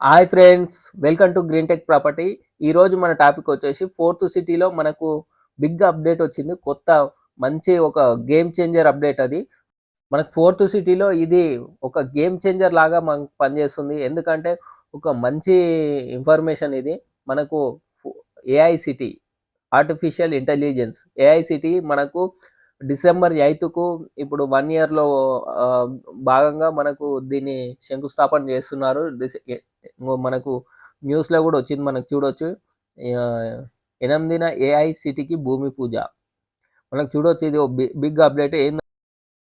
Hi friends welcome to green tech property. ఈరోజు మన topic వచ్చేసి ఫోర్త్ సిటీలో మనకు బిగ్ అప్డేట్ వచ్చింది. కొత్త మంచి ఒక గేమ్ చేంజర్ అప్డేట్ అది. మనకు ఫోర్త్ సిటీలో ఇది ఒక గేమ్ చేంజర్ లాగా మనకు పనిచేస్తుంది. ఎందుకంటే ఒక మంచి ఇన్ఫర్మేషన్ ఇది. మనకు AI city artificial intelligence. AI city మనకు డిసెంబర్ ఎయిత్కు ఇప్పుడు వన్ ఇయర్లో భాగంగా మనకు దీన్ని శంకుస్థాపన చేస్తున్నారు. డిసె- ఇంకో మనకు న్యూస్లో కూడా వచ్చింది మనకు చూడొచ్చు. ఎనిమిదిన ఏఐ సిటీకి భూమి పూజ. మనకు చూడొచ్చు ఇది బిగ్ అప్డేట్ ఏంది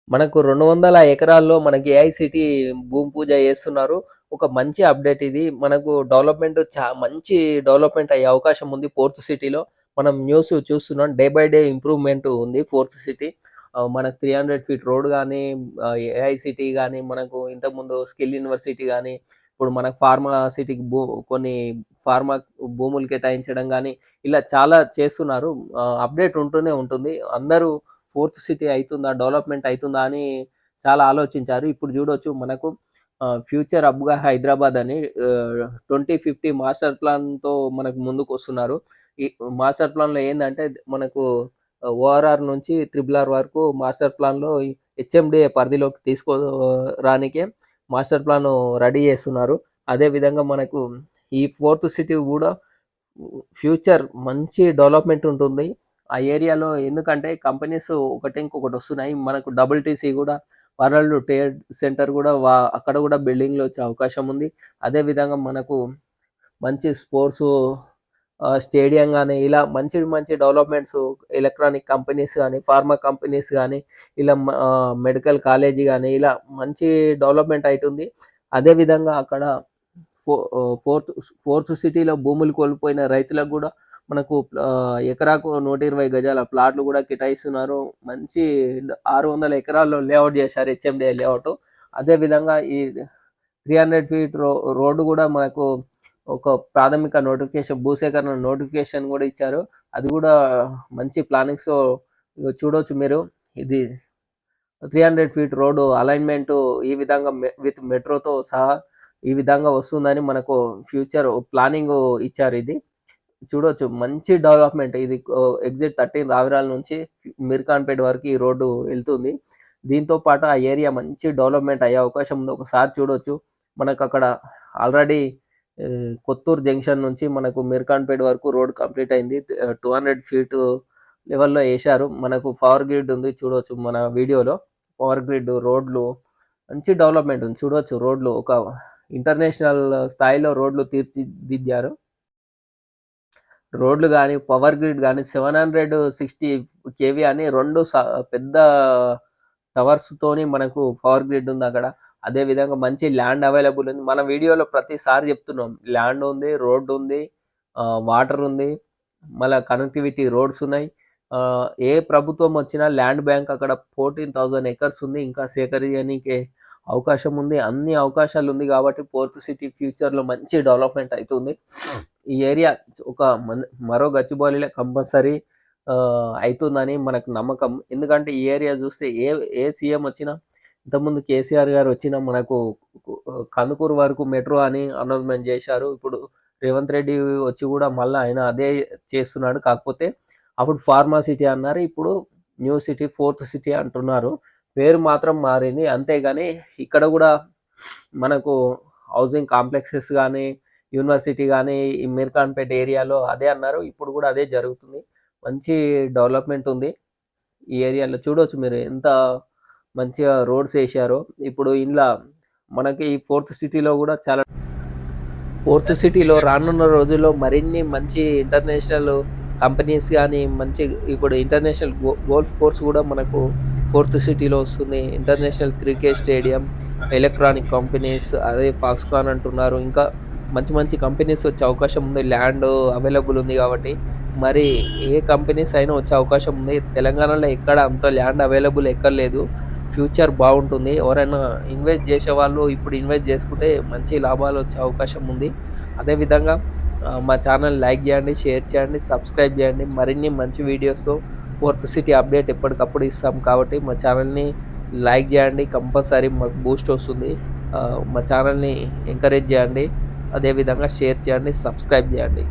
మనకు రెండు వందల ఎకరాల్లో మనకి ఏఐ సిటీ భూమి పూజ చేస్తున్నారు. ఒక మంచి అప్డేట్ ఇది. మనకు డెవలప్మెంట్ చా మంచి డెవలప్మెంట్ అయ్యే అవకాశం ఉంది ఫోర్త్ సిటీలో. మనం న్యూస్ చూస్తున్నాం డే బై డే ఇంప్రూవ్మెంట్ ఉంది ఫోర్త్ సిటీ. మనకు త్రీ హండ్రెడ్ ఫీట్ రోడ్ కానీ ఏఐ సిటీ కానీ మనకు ఇంతకుముందు స్కిల్ యూనివర్సిటీ కానీ ఇప్పుడు మనకు ఫార్మా సిటీకి భూ కొన్ని ఫార్మా భూములు కేటాయించడం కానీ ఇలా చాలా చేస్తున్నారు. అప్డేట్ ఉంటూనే ఉంటుంది. అందరూ ఫోర్త్ సిటీ అవుతుందా డెవలప్మెంట్ అవుతుందా అని చాలా ఆలోచించారు. ఇప్పుడు చూడొచ్చు మనకు ఫ్యూచర్ అబ్గా హైదరాబాద్ అని ట్వంటీ ఫిఫ్టీ మాస్టర్ ప్లాన్తో మనకు ముందుకు వస్తున్నారు. ఈ మాస్టర్ ప్లాన్లో ఏంటంటే మనకు ఓఆర్ఆర్ నుంచి త్రిబుల్ ఆర్ వరకు మాస్టర్ ప్లాన్లో హెచ్ఎండిఏ పరిధిలోకి తీసుకోరానికే మాస్టర్ ప్లాన్ రెడీ చేస్తున్నారు. అదే విధంగా మనకు ఈ ఫోర్త్ సిటీ కూడా ఫ్యూచర్ మంచి డెవలప్మెంట్ ఉంటుంది. ఆ ఏరియాలో ఎందుకంటే కంపెనీస్ ఒకటి ఇంకొకటి వస్తున్నాయి. మనకు డబుల్ టీసీ కూడా వరల్డ్ ట్రేడ్ సెంటర్ కూడా వా అక్కడ కూడా బిల్డింగ్లో వచ్చే అవకాశం ఉంది. అదే విధంగా మనకు మంచి స్పోర్ట్స్ స్టేడియం కానీ ఇలా మంచి మంచి డెవలప్మెంట్స్ ఎలక్ట్రానిక్ కంపెనీస్ కానీ ఫార్మా కంపెనీస్ కానీ ఇలా మెడికల్ కాలేజీ కానీ ఇలా మంచి డెవలప్మెంట్ అవుతుంది అదేవిధంగా అక్కడ ఫో ఫోర్త్ ఫోర్త్ సిటీలో భూములు కోల్పోయిన రైతులకు కూడా మనకు ఎకరాకు నూట ఇరవై గజాల ప్లాట్లు కూడా కేటాయిస్తున్నారు. మంచి ఆరు వందల ఎకరాల్లో లేఅవుట్ చేశారు హెచ్ఎండిఐ లేఅవుట్. అదేవిధంగా ఈ త్రీ హండ్రెడ్ ఫీట్ రో రోడ్డు కూడా మనకు ఒక ప్రాథమిక నోటిఫికేషన్ భూసేకరణ నోటిఫికేషన్ కూడా ఇచ్చారు. అది కూడా మంచి ప్లానింగ్స్ చూడవచ్చు మీరు. ఇది three hundred feet road alignment ఈ విధంగా విత్ మెట్రోతో సహా ఈ విధంగా వస్తుందని మనకు ఫ్యూచర్ ప్లానింగ్ ఇచ్చారు ఇది. చూడవచ్చు మంచి డెవలప్మెంట్ ఇది. ఎగ్జిట్ థర్టీన్ రావిరాల నుంచి మిర్ఖాన్పేట వరకు ఈ రోడ్డు వెళ్తుంది. దీంతో పాటు ఆ ఏరియా మంచి డెవలప్మెంట్ అయ్యే అవకాశం ఉంది. ఒకసారి చూడవచ్చు మనకు అక్కడ ఆల్రెడీ కొత్తూరు జంక్షన్ నుంచి మనకు మిర్ఖాన్పేట వరకు రోడ్ కంప్లీట్ అయింది. టూ హండ్రెడ్ ఫీట్ లెవెల్లో వేశారు. మనకు పవర్ గ్రిడ్ ఉంది చూడవచ్చు మన వీడియోలో. పవర్ గ్రిడ్ రోడ్లు మంచి డెవలప్మెంట్ ఉంది చూడవచ్చు రోడ్లు. ఒక ఇంటర్నేషనల్ స్థాయిలో రోడ్లు తీర్చిదిద్దారు. రోడ్లు కానీ పవర్ గ్రిడ్ కానీ సెవెన్ హండ్రెడ్ సిక్స్టీ కేవీ అని రెండు పెద్ద టవర్స్ తోని మనకు పవర్ గ్రిడ్ ఉంది అక్కడ. అదే విధంగా మంచి ల్యాండ్ అవైలబుల్ ఉంది. మన వీడియోలో ప్రతిసారి చెప్తున్నాం. ల్యాండ్ ఉంది రోడ్డు ఉంది వాటర్ ఉంది మళ్ళీ కనెక్టివిటీ రోడ్స్ ఉన్నాయి. ఏ ప్రభుత్వం వచ్చినా ల్యాండ్ బ్యాంక్ అక్కడ ఫోర్టీన్ థౌజండ్ ఎకర్స్ ఉంది. ఇంకా సేకరించడానికి అవకాశం ఉంది. అన్ని అవకాశాలు ఉంది కాబట్టి ఫోర్త్ సిటీ ఫ్యూచర్లో మంచి డెవలప్మెంట్ అవుతుంది ఈ ఏరియా ఒక మరో గచ్చిబౌలిలో కంపల్సరీ అవుతుందని మనకు నమ్మకం. ఎందుకంటే ఈ ఏరియా చూస్తే ఏ ఏ సీఎం వచ్చినా ఇంతకుముందు కేసీఆర్ గారు వచ్చిన మనకు కందుకూరు వరకు మెట్రో అని అనౌన్స్మెంట్ చేశారు. ఇప్పుడు రేవంత్ రెడ్డి వచ్చి కూడా మళ్ళీ ఆయన అదే చేస్తున్నాడు. కాకపోతే అప్పుడు ఫార్మా సిటీ అన్నారు. ఇప్పుడు న్యూ సిటీ ఫోర్త్ సిటీ అంటున్నారు. పేరు మాత్రం మారింది. అంతేగాని ఇక్కడ కూడా మనకు హౌసింగ్ కాంప్లెక్సెస్ కానీ యూనివర్సిటీ కానీ ఈ మీర్ఖాన్పేట ఏరియాలో అదే అన్నారు. ఇప్పుడు కూడా అదే జరుగుతుంది. మంచి డెవలప్మెంట్ ఉంది ఈ ఏరియాలో. చూడవచ్చు మీరు ఎంత మంచిగా రోడ్స్ వేశారు. ఇప్పుడు ఇంట్లో మనకి ఈ ఫోర్త్ సిటీలో కూడా చాలా ఫోర్త్ సిటీలో రానున్న రోజుల్లో మరిన్ని మంచి ఇంటర్నేషనల్ కంపెనీస్ కానీ మంచి ఇప్పుడు ఇంటర్నేషనల్ గోల్ఫ్ కోర్స్ కూడా మనకు ఫోర్త్ సిటీలో వస్తుంది. International cricket stadium electronic companies అదే ఫాక్స్కాన్ అంటున్నారు. ఇంకా మంచి మంచి కంపెనీస్ వచ్చే అవకాశం ఉంది. ల్యాండ్ అవైలబుల్ ఉంది కాబట్టి. మరి ఏ కంపెనీస్ అయినా వచ్చే అవకాశం ఉంది. తెలంగాణలో ఎక్కడ అంత ల్యాండ్ అవైలబుల్ ఎక్కడ లేదు ఫ్యూచర్ బాగుంటుంది. ఎవరైనా ఇన్వెస్ట్ చేసే వాళ్ళు ఇప్పుడు ఇన్వెస్ట్ చేసుకుంటే మంచి లాభాలు వచ్చే అవకాశం ఉంది. అదేవిధంగా మా ఛానల్ లైక్ చేయండి షేర్ చేయండి సబ్స్క్రైబ్ చేయండి. మరిన్ని మంచి వీడియోస్తో ఫోర్త్ సిటీ అప్డేట్ ఎప్పటికప్పుడు ఇస్తాం కాబట్టి మా ఛానల్ని లైక్ చేయండి. కంపల్సరీ మాకు బూస్ట్ వస్తుంది. మా ఛానల్ని ఎంకరేజ్ చేయండి. అదేవిధంగా షేర్ చేయండి సబ్స్క్రైబ్ చేయండి.